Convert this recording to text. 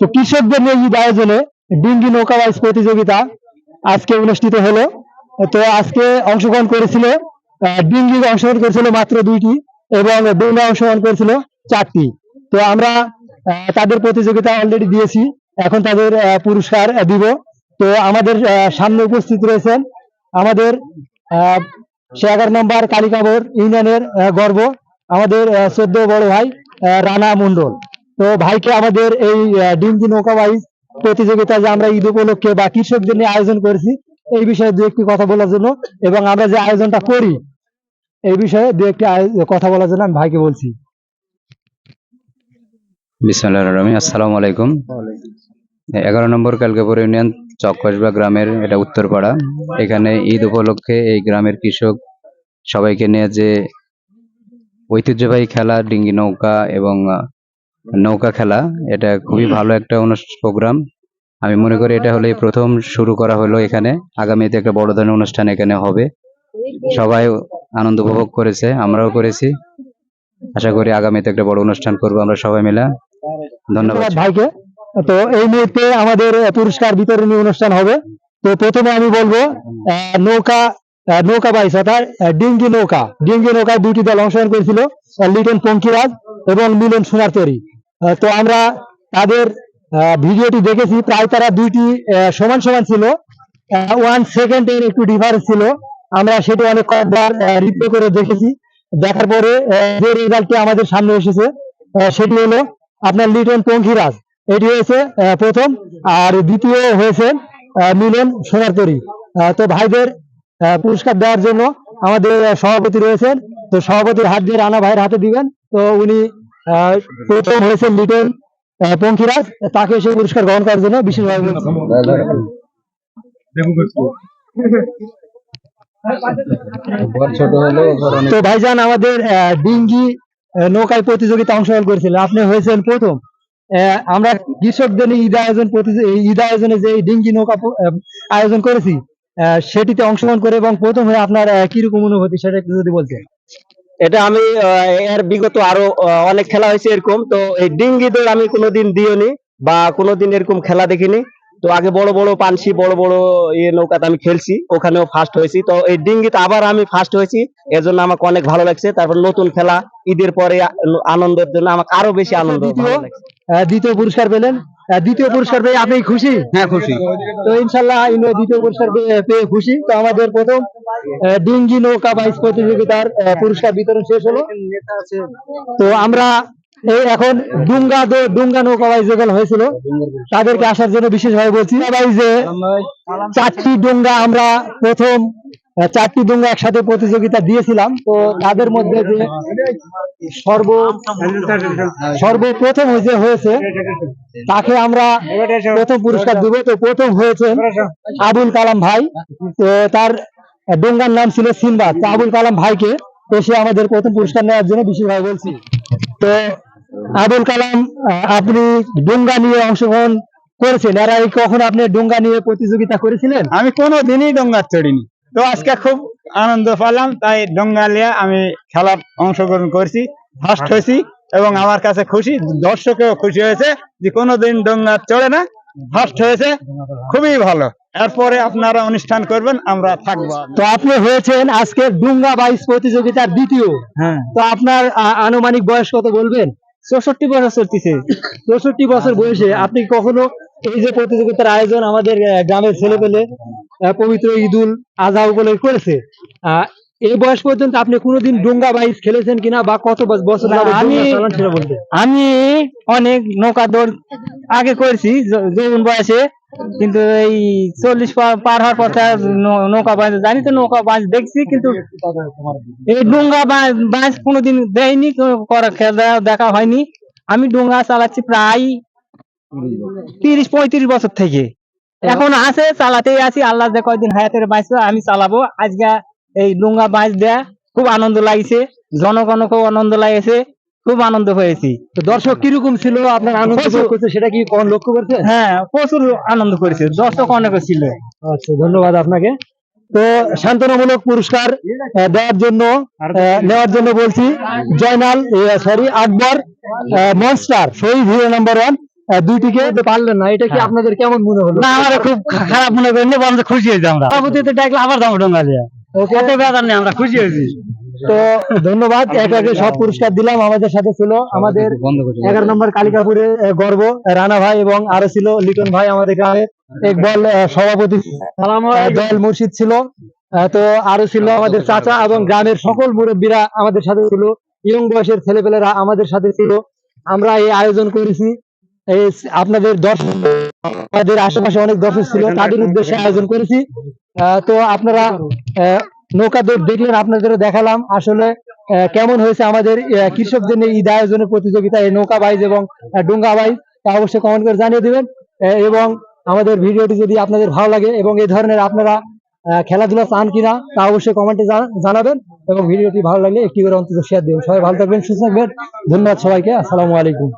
তো কৃষকদের নিয়ে ঈদ আয়োজনে ডিঙ্গি নৌকা বাইচ প্রতিযোগিতা আজকে অনুষ্ঠিত হলো, তো আজকে অংশগ্রহণ করেছিল ডিঙ্গি অংশগ্রহণ করেছিল মাত্র দুইটি এবং ডোঙ্গা অংশগ্রহণ করেছিল চারটি। তো আমরা তাদের প্রতিযোগিতা অলরেডি দিয়েছি, এখন তাদের পুরস্কার দিব। তো আমাদের সামনে উপস্থিত রয়েছেন আমাদের সে এগারো নম্বর কালিকাবর ইউনিয়নের গর্ব, আমাদের চোদ্দ বড় ভাই রানা মন্ডল তো ভাইকে আমাদের এই ডিঙ্গি নৌকা বাইচ প্রতিযোগিতা যে আমরা ঈদ উপলক্ষে বা কৃষকদের নিয়ে আয়োজন করেছি, এই বিষয়ে দু একটি কথা বলার জন্য এবং আমরা যে আয়োজনটা করি, এই বিষয়ে দু একটি কথা বলার জন্য আমি ভাইকে বলছি। বিসমুল্লাহ রহমান আসসালামু আলাইকুম। এগারো নম্বর কালকাপুর ইউনিয়ন চককসবা গ্রামের এটা উত্তরপাড়া। এখানে ঈদ উপলক্ষে এই গ্রামের কৃষক সবাইকে নিয়ে যে ঐতিহ্যবাহী খেলা, ডিঙ্গি নৌকা এবং নৌকা খেলা এটা খুবই ভালো একটা প্রোগ্রাম আমি মনে করি এটা হলে প্রথম শুরু করা হলো এখানে। আগামীতে একটা বড় ধরনের অনুষ্ঠান এখানে হবে। সবাই আনন্দ উপভোগ করেছে আমরাও করেছি। আশা করি আগামীতে একটা বড় অনুষ্ঠান করব আমরা সবাই মিলে। ধন্যবাদ। ভাইকে। তো এই মুহূর্তে আমাদের পুরস্কার বিতরণী অনুষ্ঠান হবে। তো প্রথমে আমি বলব নৌকা নৌকা বাইস অর্থাৎ ডিঙ্গি নৌকা। ডিঙ্গি নৌকায় দুটি দল অংশগ্রহণ করেছিল লিটন পঙ্কিরাজ এবং মিলন সোনারতরি। আহ, তো আমরা তাদের ভিডিওটি দেখেছি। প্রায় তারা দুইটি সমান সমান ছিল। ওয়ান সেকেন্ডের একটু ডিফারেন্স ছিল। আমরা সেটি অনেক কয়েকবার রিপ্লে করে দেখেছি। দেখার পরে যে রেজাল্টটি আমাদের সামনে এসেছে সেটি হলো আপনার লিটন পঙ্খিরাজ। এটি হয়েছে প্রথম। আর দ্বিতীয় হয়েছে মিলন সোনারতরি। তো ভাইদের পুরস্কার দেওয়ার জন্য আমাদের সভাপতি রয়েছেন। তো সভাপতির হাত দিয়ে রানা ভাইয়ের হাতে দিবেন। তো উনি প্রথম হয়েছেন লিটন পঙ্খিরাজ তাকে সেই পুরস্কার গ্রহণ করার জন্য বিশেষভাবে তো ভাইজান আমাদের ডিঙ্গি নৌকায় প্রতিযোগিতা অংশগ্রহণ করেছিল। আপনি হয়েছেন প্রথম। আহ, আমরা কৃষকদের ঈদ আয়োজন ঈদ আয়োজনে যে ডিঙ্গি নৌকা আয়োজন করেছি আহ, সেটিতে অংশগ্রহণ করে এবং প্রথম হয়ে আপনার কীরকম অনুভূতি সেটা একটু যদি বলতেন। এটা আমি এর বিগত আরও অনেক খেলা হয়েছে এরকম তো এই ডিঙ্গি দৌড় আমি কোনোদিন দিইনি বা কোনোদিন এরকম খেলা দেখিনি। তো আগে বড় বড় পানসি বড় বড় ইয়ে নৌকাতে আমি খেলছি ওখানেও ফার্স্ট হয়েছি। তো এই ডিঙ্গিতে আবার আমি ফার্স্ট হয়েছি এর জন্য আমাকে অনেক ভালো লাগছে। তারপর নতুন খেলা ঈদের পরে আনন্দের জন্য আমাকে আরও বেশি আনন্দ দ্বিতীয়? পুরস্কার পেলেন? দ্বিতীয় পুরস্কার পেয়ে আপনি খুশি? হ্যাঁ খুশি। তো ইনশাল্লাহ ইনি দ্বিতীয় পুরস্কার পেয়ে- খুশি। তো আমাদের প্রথম ডিঙ্গি নৌকা বাইচ প্রতিযোগিতার পুরস্কার বিতরণ শেষ হলো। তো আমরা এই এখন ডুঙ্গা ডুঙ্গা নৌকা বাইচ যেগুলো হয়েছিল তাদেরকে আসার জন্য বিশেষভাবে বলছি। বাইজে চারটি ডুঙ্গা আমরা প্রথম চারটি ডুঙ্গা একসাথে প্রতিযোগিতা দিয়েছিলাম। তো তাদের মধ্যে যে সর্ব সর্বপ্রথম যে হয়েছে, তাকে আমরা প্রথম পুরস্কার দিব। তো প্রথম হয়েছেন আবুল কালাম ভাই। তো তার ডোঙ্গার নাম ছিল সিনবাদ তো আবুল কালাম ভাইকে এসে আমাদের প্রথম পুরস্কার নেওয়ার জন্য বিশেষভাবে বলছি। তো আবুল কালাম আপনি ডোঙ্গা নিয়ে অংশগ্রহণ করেছেন। আগে কখনো আপনি ডোঙ্গা নিয়ে প্রতিযোগিতা করেছিলেন? আমি কোনো দিনই ডঙ্গা চড়িনি তো আজকে খুব আনন্দ পেলাম তাই ডঙ্গা নিয়ে আমি খেলার অংশগ্রহণ করছি ফার্স্ট হয়েছি এবং আমার কাছে খুশি দর্শকেও খুশি হয়েছে যে কোনোদিন ডঙ্গা চড়ে না ফার্স্ট হয়েছে খুবই ভালো। এরপরে আপনারা অনুষ্ঠান করবেন আমরা থাকব তো আপনি হয়েছেন আজকে ডুঙ্গা বাইশ প্রতিযোগিতার দ্বিতীয়। হ্যাঁ। তো আপনার আনুমানিক বয়স কত বলবেন? চৌষট্টি বছর চলতেছে। চৌষট্টি বছর বয়সে আপনি কখনো এই যে প্রতিযোগিতার আয়োজন আমাদের গ্রামের ছেলে পেলে পবিত্র ঈদুল আজহা উপলক্ষে করেছে। এই বয়স পর্যন্ত আপনি কোনোদিন ডুঙ্গা বাইস খেলেছেন কিনা বা কত বছ- বছর আমি- আমি অনেক নৌকা দৌড় আগে করেছি যৌবন বয়সে। কিন্তু এই চল্লিশ পার পার হওয়ার পর নৌকা বাঁধ জানি তো নৌকা বাঁধ দেখছি কিন্তু এই ডোঙ্গা বাঁধ কোনোদিন দেয়নি করা খেলা দেখা হয়নি। আমি ডোঙ্গা চালাচ্ছি প্রায় তিরিশ পঁয়ত্রিশ বছর থেকে। এখন আছে চালাতেই আছি। আল্লাহ যে কয়দিন হায়াতের বাঁচবে আমি চালাবো। আজকে এই ডোঙ্গা বাঁধ দেয়া খুব আনন্দ লাগছে। জনগণ খুব আনন্দ লাগেছে। খুব আনন্দ হয়েছি। তো দর্শক কীরকম ছিল আপনার আনন্দ। করছে? সেটা কি কখন লক্ষ্য করছে? হ্যাঁ প্রচুর আনন্দ করেছে। দর্শক অনেক ছিল। আচ্ছা ধন্যবাদ আপনাকে। তো সান্ত্বনামূলক পুরস্কার দেওয়ার জন্য নেওয়ার জন্য বলছি Joynal sorry Akbar monster Shahid hero number one দুইটিকে পারলেন না এটা কি আপনাদের কেমন মনে হলো? না আমরা খুব খারাপ মনে করিনি বরঞ্চ খুশি হয়েছি আমরা। সভাপতিতে ডাকলে আবার দাম এত বেদার নেই আমরা খুশি হয়েছি। তো ধন্যবাদ এক একে সব পুরস্কার দিলাম আমাদের সাথে ছিল আমাদের এগারো নম্বর কালিকাপুরে গর্ব রানা ভাই এবং আরও ছিল লিটন ভাই আমাদের গ্রামের একবল সভাপতি দয়াল মুর্শিদ ছিল। তো আরও ছিল আমাদের চাচা এবং গ্রামের সকল মুরব্বীরা আমাদের সাথে ছিল। ইয়ং বয়সের ছেলেপেলেরা আমাদের সাথে ছিল। আমরা এই আয়োজন করেছি। আপনাদের দর্শক আমাদের আশেপাশে অনেক দর্শক ছিল তাদের উদ্দেশ্যে আয়োজন করেছি। তো আপনারা নৌকা দৌড় দেখলেন আপনাদেরও দেখালাম আসলে কেমন হয়েছে আমাদের কৃষকদের নিয়ে ঈদ আয়োজনের প্রতিযোগিতা এই নৌকা বাইজ এবং ডুঙ্গা বাইজ। তা অবশ্যই কমেন্ট করে জানিয়ে দিবেন। এবং আমাদের ভিডিওটি যদি আপনাদের ভালো লাগে এবং এই ধরনের আপনারা খেলাধুলা চান কিনা তা অবশ্যই কমেন্টে জানাবেন। এবং ভিডিওটি ভালো লাগলে একটি করে অন্তত শেয়ার দিবেন। সবাই ভালো থাকবেন সুস্থ থাকবেন। ধন্যবাদ সবাইকে। আসসালামু আলাইকুম।